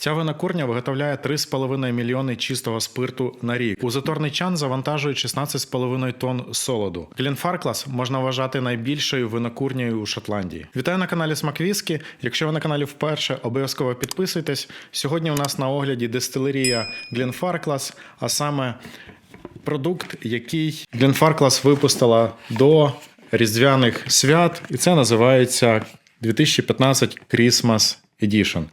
Ця винокурня виготовляє 3,5 мільйони чистого спирту на рік. У заторний чан завантажують 16,5 тонн солоду. Глінфарклас можна вважати найбільшою винокурнею у Шотландії. Вітаю на каналі Смаквіскі. Якщо ви на каналі вперше, обов'язково підписуйтесь. Сьогодні у нас на огляді дистилерія Глінфарклас, а саме продукт, який Glenfarclas випустила до різдвяних свят, і це називається 2015 Christmas Edition.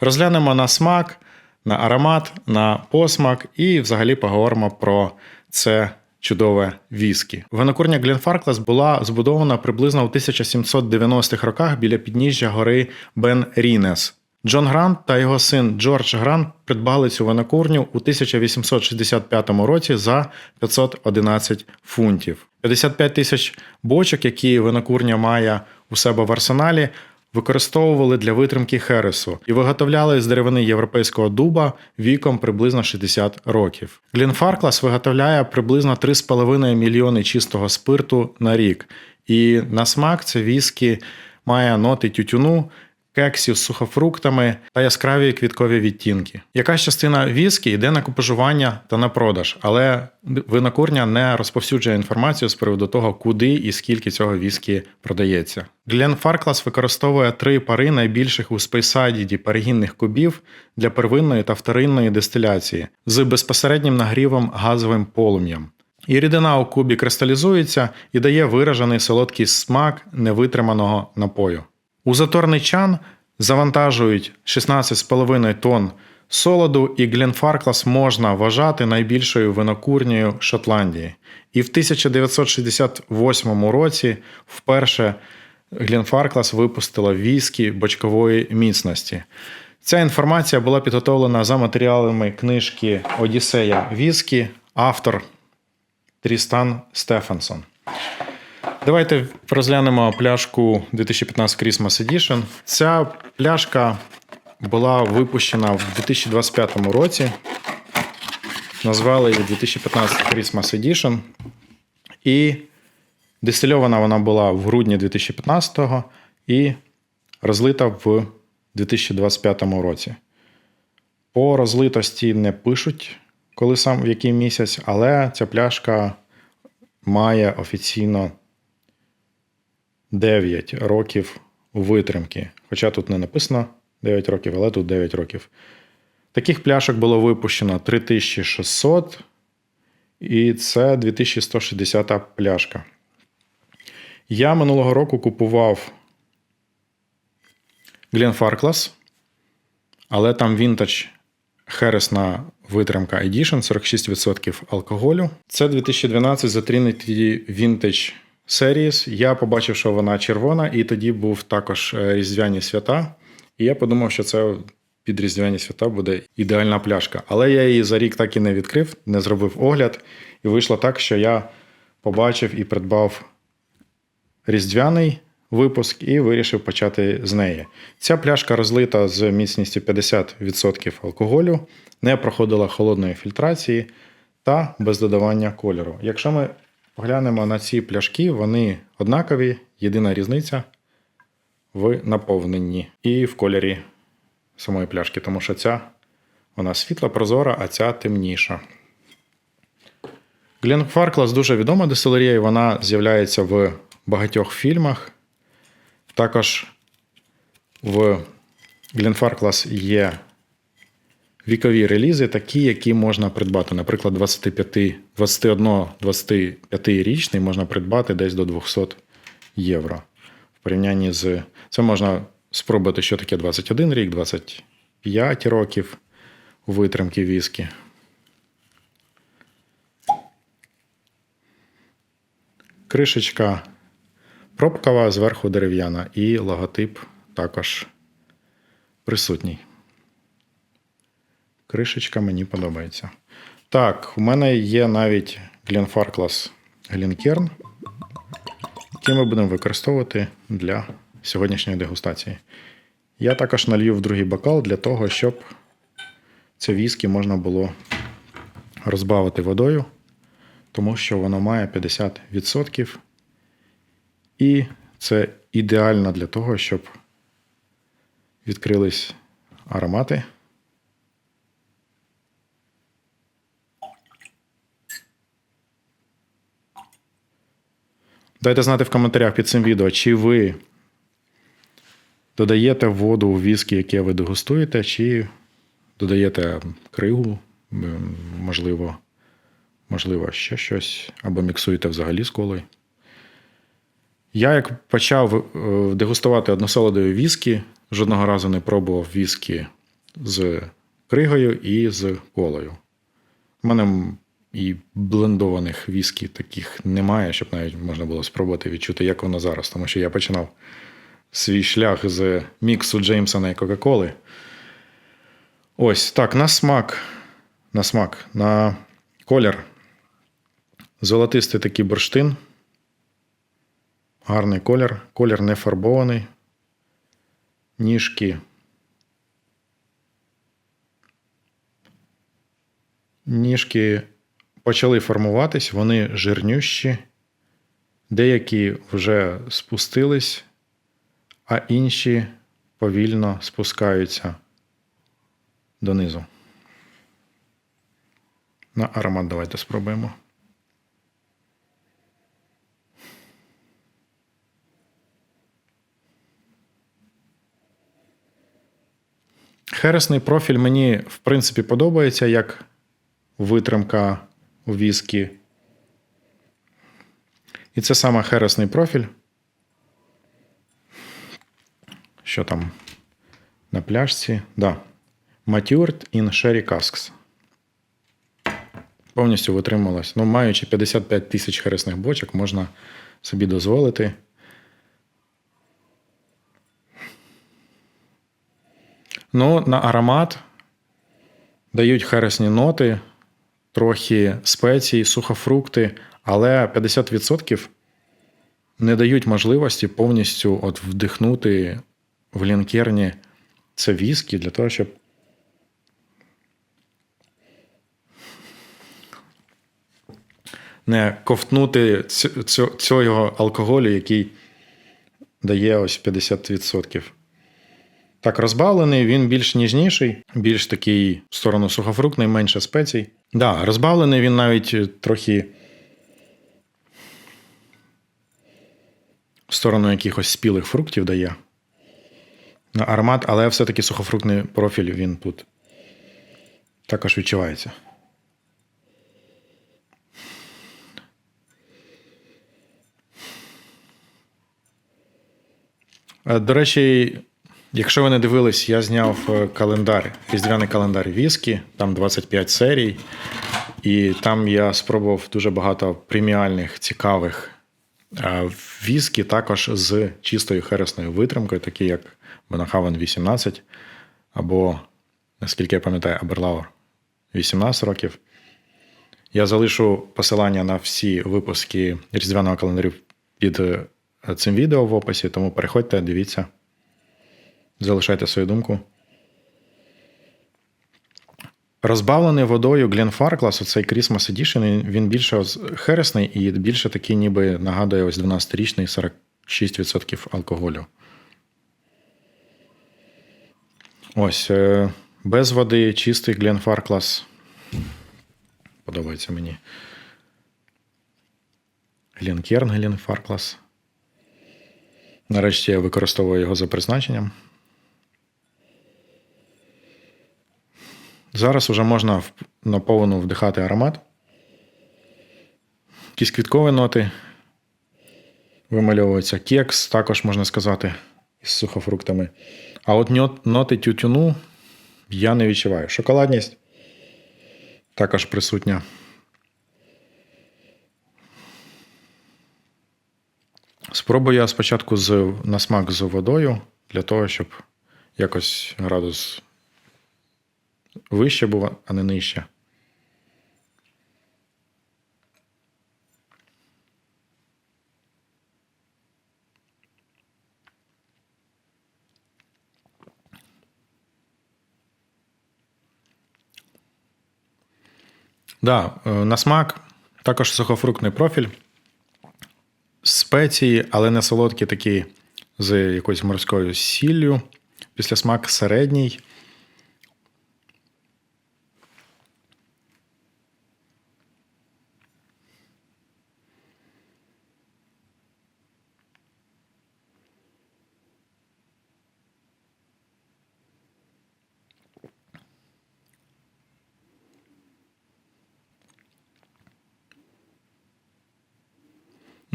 Розглянемо на смак, на аромат, на посмак і взагалі поговоримо про це чудове віскі. Винокурня Glenfarclas була збудована приблизно у 1790-х роках біля підніжжя гори Бен Рінес. Джон Грант та його син Джордж Грант придбали цю винокурню у 1865 році за 511 фунтів. 55 тисяч бочок, які винокурня має у себе в арсеналі, використовували для витримки хересу і виготовляли з деревини європейського дуба віком приблизно 60 років. Глінфарклас виготовляє приблизно 3,5 мільйони чистого спирту на рік. І на смак це віскі має ноти тютюну, кексів з сухофруктами та яскраві квіткові відтінки. Якась частина віскі йде на купажування та на продаж, але винокурня не розповсюджує інформацію з приводу того, куди і скільки цього віскі продається. Глен Фарклас використовує три пари найбільших у спейсайді перегінних кубів для первинної та вторинної дистиляції з безпосереднім нагрівом газовим полум'ям. І рідина у кубі кристалізується і дає виражений солодкий смак невитриманого напою. У заторний чан завантажують 16,5 тонн солоду, і Гленфарклас можна вважати найбільшою винокурнею Шотландії. І в 1968 році вперше Гленфарклас випустила віскі бочкової міцності. Ця інформація була підготовлена за матеріалами книжки Одіссея Віскі, автор Трістан Стефансон. Давайте розглянемо пляшку 2015 Christmas Edition. Ця пляшка була випущена в 2025 році. Назвали її 2015 Christmas Edition. І дистильована вона була в грудні 2015 і розлита в 2025 році. По розлитості не пишуть, коли сам в який місяць, але ця пляшка має офіційно 9 років витримки. Хоча тут не написано 9 років, але тут 9 років. Таких пляшок було випущено 3600, і це 2160 пляшка. Я минулого року купував Glenfarclas, але там вінтаж Хересна витримка Edition 46% алкоголю. Це 2012 The Trinity Vintage Series. Я побачив, що вона червона, і тоді був також е, різдвяні свята. І я подумав, що це під різдвяні свята буде ідеальна пляшка. Але я її за рік так і не відкрив, не зробив огляд. І вийшло так, що я побачив і придбав різдвяний випуск і вирішив почати з неї. Ця пляшка розлита з міцністю 50% алкоголю, не проходила холодної фільтрації та без додавання кольору. Якщо ми поглянемо на ці пляшки, вони однакові, єдина різниця в наповненні і в кольорі самої пляшки, тому що ця вона світла, прозора, а ця темніша. Гленфарклас дуже відома дистилерія, і вона з'являється в багатьох фільмах. Також в Glenfarclas є вікові релізи, такі, які можна придбати. Наприклад, 25, 21-25-річний можна придбати десь до 200 євро. В порівнянні з це можна спробувати, що таке 21 рік, 25 років витримки віскі. Кришечка Пробкова зверху дерев'яна, і логотип також присутній. Кришечка мені подобається. Так, у мене є навіть Glenfarclas Glencairn, який ми будемо використовувати для сьогоднішньої дегустації. Я також налью в другий бокал для того, щоб це віскі можна було розбавити водою, тому що воно має 50%. І це ідеально для того, щоб відкрились аромати Дайте знати в коментарях під цим відео, чи ви додаєте воду у віскі, яке ви дегустуєте, чи додаєте кригу, можливо, можливо, ще щось, або міксуєте взагалі з колою. Я як почав е, дегустувати односолодові віскі, жодного разу не пробував віскі з кригою і з колою. У мене і блендованих віскі таких немає, щоб навіть можна було спробувати відчути, як воно зараз. Тому що я починав свій шлях з міксу Джеймсона і Кока-Коли. Ось так, на смак. На смак, на колір. Золотистий такий бурштин. Гарний колір. Колір не фарбований. Ніжки. Ніжки почали формуватись, вони жирнющі. Деякі вже спустились, а інші повільно спускаються донизу. На аромат давайте спробуємо. Хересний профіль мені, в принципі, подобається як витримка у віскі. І це саме хересний профіль. Що там на пляшці? Да. Matured in Sherry Casks. Повністю витрималась. Ну, маючи 55 тисяч хересних бочок, можна собі дозволити. Ну, на аромат дають хересні ноти, трохи спеції, сухофрукти, але 50% не дають можливості повністю от вдихнути в лінкерні це віскі для того, щоб не ковтнути цього алкоголю, який дає ось 50%. Так, розбавлений, він більш ніжніший, більш такий в сторону сухофруктний, менше спецій. Да, розбавлений він навіть е, трохи в сторону якихось спілих фруктів дає. На аромат, але все-таки сухофруктний профіль він тут також відчувається. Е, До речі, якщо ви не дивились, я зняв е, календар, різдвяний календар віскі, там 25 серій, і там я спробував дуже багато преміальних, цікавих е, віскі, також з чистою хересною витримкою, такі як Бонахавен 18, або, наскільки я пам'ятаю, Аберлауер 18 років. Я залишу посилання на всі випуски різдвяного календарю під е, цим відео в описі, тому переходьте, дивіться, залишайте свою думку. Розбавлений водою Glenfarclas, оцей Christmas Edition, він більше хересний і більше такий, ніби нагадує ось 12-річний 46% алкоголю. Ось, е, без води, чистий Glenfarclas. Подобається мені. Глінкерн Glenfarclas. Нарешті я використовую його за призначенням. Зараз вже можна наповну вдихати аромат. Якісь квіткові ноти вимальовуються. Кекс, також можна сказати, із сухофруктами. А от ноти тютюну я не відчуваю. Шоколадність також присутня. Спробую я спочатку з, на смак з водою, для того, щоб якось градус вище був, а не нижче. Да, е, на смак також сухофруктний профіль. Спеції, але не солодкі такі з якоюсь морською сіллю. Після смак середній.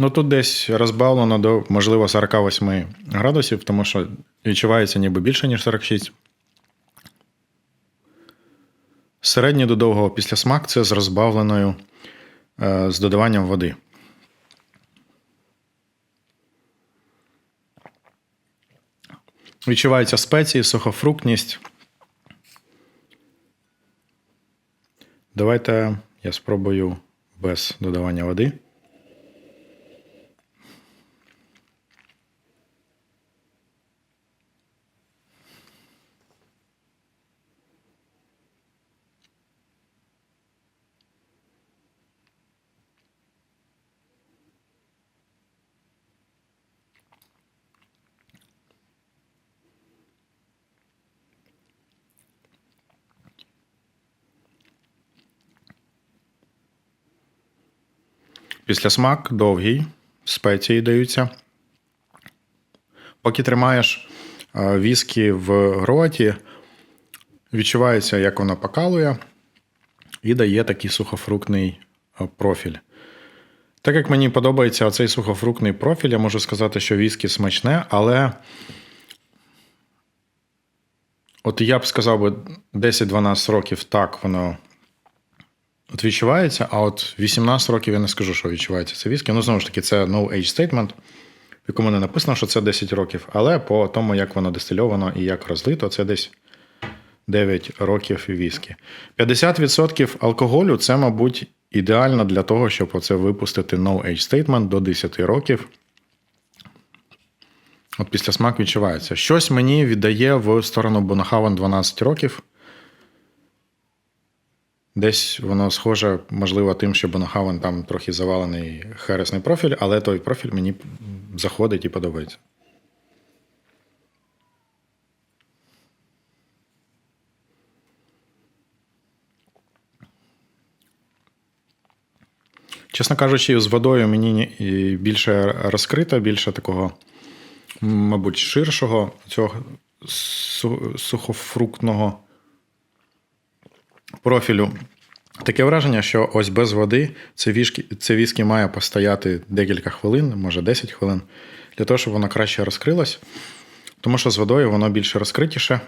Ну тут десь розбавлено до, можливо, 48 градусів, тому що відчувається ніби більше, ніж 46. Середній до довгого післясмак це з розбавленою е, з додаванням води. Відчуваються спеції, сухофруктність. Давайте я спробую без додавання води. Після смак довгий, спеції даються. Поки тримаєш е, віскі в роті, відчувається, як воно покалує, і дає такий сухофруктний е, профіль. Так як мені подобається оцей сухофруктний профіль, я можу сказати, що віскі смачне, але от я б сказав би 10-12 років так воно От відчувається, а от 18 років я не скажу, що відчувається це віскі. Ну, знову ж таки, це no age statement, в якому не написано, що це 10 років, але по тому, як воно дистильовано і як розлито, це десь 9 років віскі. 50% алкоголю це, мабуть, ідеально для того, щоб оце випустити no age statement до 10 років. От після смак відчувається. Щось мені віддає в сторону Бонахавен 12 років. Десь воно схоже, можливо, тим, що Бонахавен там трохи завалений хересний профіль, але той профіль мені заходить і подобається. Чесно кажучи, з водою мені більше розкрита, більше такого, мабуть, ширшого цього су- сухофруктного профілю. Таке враження, що ось без води це віскі, це віскі має постояти декілька хвилин, може 10 хвилин, для того, щоб воно краще розкрилось. Тому що з водою воно більше розкритіше.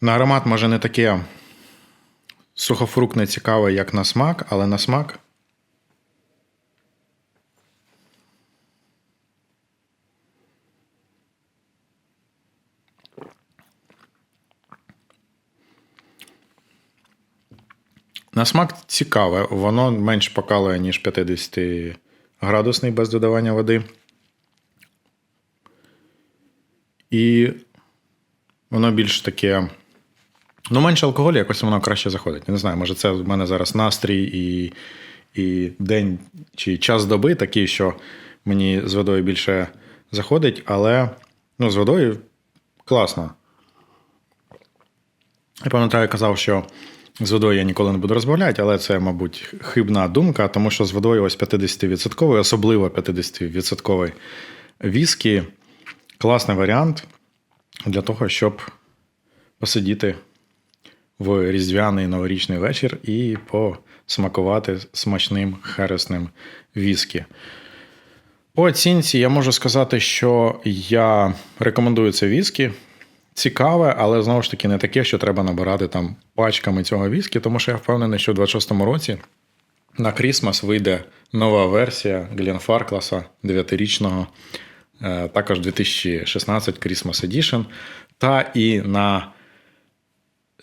На аромат може не таке сухофруктне цікаве, як на смак, але на смак. На смак цікаве, воно менш покалує, ніж 50 градусний без додавання води. І воно більш таке. Ну, менше алкоголю, якось воно краще заходить. Я не знаю, може, це в мене зараз настрій і, і день чи час доби такий, що мені з водою більше заходить, але ну, з водою класно. Я пам'ятаю, казав, що з водою я ніколи не буду розбавляти, але це, мабуть, хибна думка, тому що з водою ось 50%, особливо 50% віскі класний варіант для того, щоб посидіти в різдвяний новорічний вечір і посмакувати смачним хересним віскі. По оцінці я можу сказати, що я рекомендую це віскі. Цікаве, але знову ж таки не таке, що треба набирати там пачками цього віскі, тому що я впевнений, що в 26-му році на Крісмас вийде нова версія Гленфаркласа 9-річного, е, також 2016 Christmas Edition. Та і на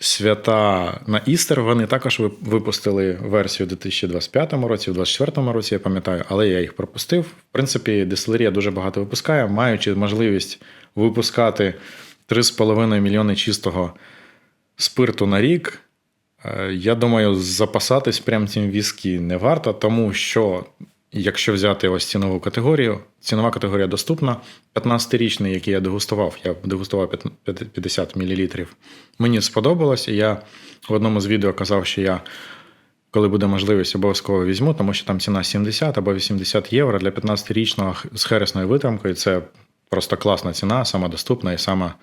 свята на Істер вони також випустили версію у 2025 році, в 2024 році, я пам'ятаю, але я їх пропустив. В принципі, дистилерія дуже багато випускає, маючи можливість випускати 3,5 мільйони чистого спирту на рік. е, Я думаю, запасатись прям цим віскі не варто, тому що якщо взяти ось цінову категорію, цінова категорія доступна. 15-річний, який я дегустував, я дегустував 50 мл. Мені сподобалось, і я в одному з відео казав, що я, коли буде можливість, обов'язково візьму, тому що там ціна 70 або 80 євро для 15-річного з хересною витримкою. Це просто класна ціна, сама доступна і сама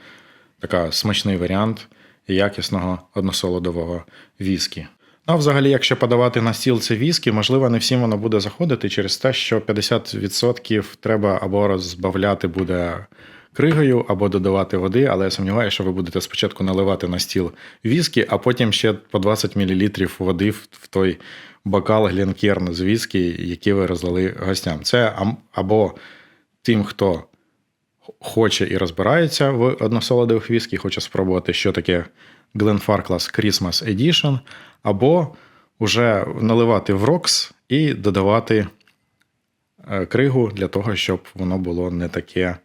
така смачний варіант якісного односолодового віскі. А взагалі, якщо подавати на стіл це віскі, можливо, не всім воно буде заходити через те, що 50% треба або розбавляти буде кригою, або додавати води, але я сумніваюся, що ви будете спочатку наливати на стіл віскі, а потім ще по 20 мл води в той бокал глінкерн з віскі, який ви розлили гостям. Це або тим, хто хоче і розбирається в односолодових віскі, хоче спробувати, що таке Glenfarclas Christmas Edition, або вже наливати в рокс і додавати е, кригу для того, щоб воно було не таке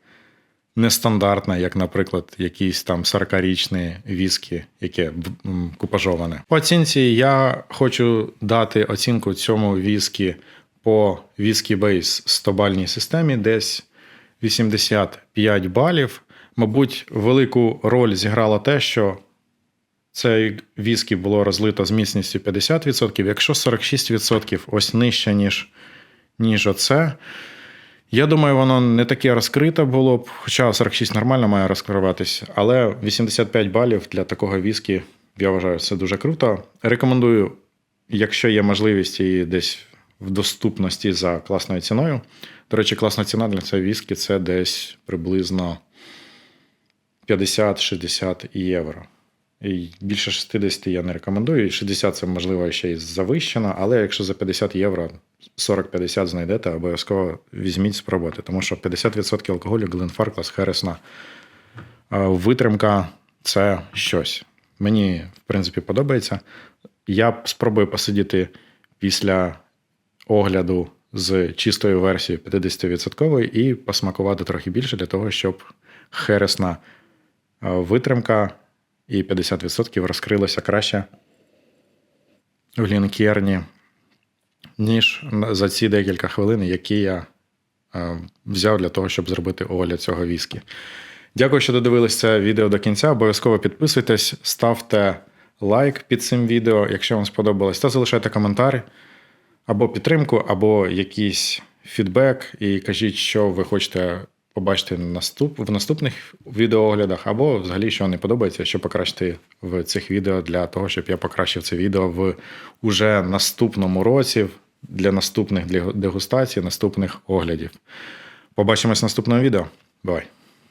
нестандартне, як, наприклад, якісь там 40-річні віскі, яке купажоване. По оцінці я хочу дати оцінку цьому віскі по Whisky Base 100-бальній системі, десь 85 балів. Мабуть, велику роль зіграло те, що цей віскі було розлито з міцністю 50%. Якщо 46% ось нижче, ніж, ніж оце, я думаю, воно не таке розкрите було б, хоча 46 нормально має розкриватись, але 85 балів для такого віскі, я вважаю, це дуже круто. Рекомендую, якщо є можливість і десь в доступності за класною ціною. До речі, класна ціна для цього віскі це десь приблизно 50-60 євро. І більше 60 я не рекомендую. І 60 це можливо ще й завищено, але якщо за 50 євро 40-50 знайдете, обов'язково візьміть спробуйте, тому що 50% алкоголю Glenfarclas Хересна. Витримка це щось. Мені, в принципі, подобається. Я спробую посидіти після огляду з чистою версією 50% і посмакувати трохи більше для того, щоб хересна е, витримка і 50% розкрилося краще в лінкерні, ніж за ці декілька хвилин, які я е, взяв для того, щоб зробити огляд цього віскі. Дякую, що додивились це відео до кінця. Обов'язково підписуйтесь, ставте лайк під цим відео, якщо вам сподобалось, та залишайте коментар або підтримку, або якийсь фідбек, і кажіть, що ви хочете побачити наступ, в наступних відеооглядах, або взагалі, що не подобається, що покращити в цих відео для того, щоб я покращив це відео в уже наступному році для наступних дегустацій, наступних оглядів. Побачимось в наступному відео. Бувай!